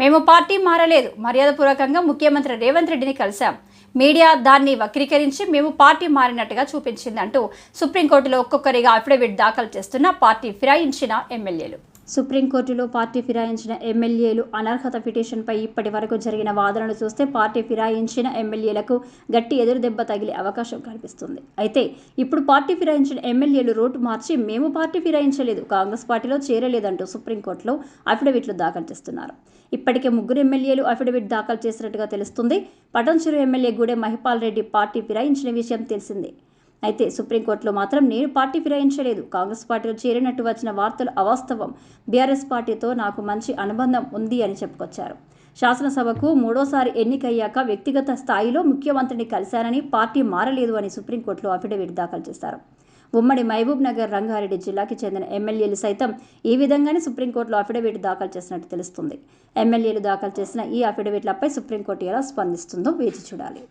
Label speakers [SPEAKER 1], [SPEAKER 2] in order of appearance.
[SPEAKER 1] మేము పార్టీ మారలేదు. మర్యాదపూర్వకంగా ముఖ్యమంత్రి రేవంత్ రెడ్డిని కలిశాం. మీడియా దాన్ని వక్రీకరించి మేము పార్టీ మారినట్టుగా చూపించిందంటూ సుప్రీంకోర్టులో ఒక్కొక్కరిగా అఫిడవిట్ దాఖలు చేస్తున్న పార్టీ ఫిరాయించిన ఎమ్మెల్యేలు. సుప్రీంకోర్టులో పార్టీ ఫిరాయించిన ఎమ్మెల్యేలు అనర్హత పిటిషన్పై ఇప్పటి వరకు జరిగిన వాదనలు చూస్తే పార్టీ ఫిరాయించిన ఎమ్మెల్యేలకు గట్టి ఎదురు దెబ్బ తగిలే అవకాశం కనిపిస్తుంది. అయితే ఇప్పుడు పార్టీ ఫిరాయించిన ఎమ్మెల్యేలు రోడ్డు మార్చి మేము పార్టీ ఫిరాయించలేదు కాంగ్రెస్ పార్టీలో చేరలేదంటూ సుప్రీంకోర్టులో అఫిడవిట్లు దాఖలు చేస్తున్నారు. ఇప్పటికే ముగ్గురు ఎమ్మెల్యేలు అఫిడవిట్ దాఖలు చేసినట్టుగా తెలుస్తుంది. పటంచెరు ఎమ్మెల్యే గూడె మహిపాల్ రెడ్డి పార్టీ ఫిరాయించిన విషయం తెలిసిందే. అయితే సుప్రీంకోర్టులో మాత్రం నేను పార్టీ ఫిరాయించలేదు. కాంగ్రెస్ పార్టీలో చేరినట్టు వచ్చిన వార్తలు అవాస్తవం. బీఆర్ఎస్ పార్టీతో నాకు మంచి అనుబంధం ఉంది అని చెప్పుకొచ్చారు. శాసనసభకు మూడోసారి ఎన్నికయ్యాక వ్యక్తిగత స్థాయిలో ముఖ్యమంత్రిని కలిశానని పార్టీ మారలేదు అని సుప్రీంకోర్టులో అఫిడవిట్ దాఖలు చేశారు. ఉమ్మడి మహబూబ్ నగర్ రంగారెడ్డి జిల్లాకి చెందిన ఎమ్మెల్యేలు సైతం ఈ విధంగానే సుప్రీంకోర్టులో అఫిడవిట్ దాఖలు చేసినట్టు తెలుస్తుంది. ఎమ్మెల్యేలు దాఖలు చేసిన ఈ అఫిడవిట్లపై సుప్రీంకోర్టు ఎలా స్పందిస్తుందో వేచి చూడాలి.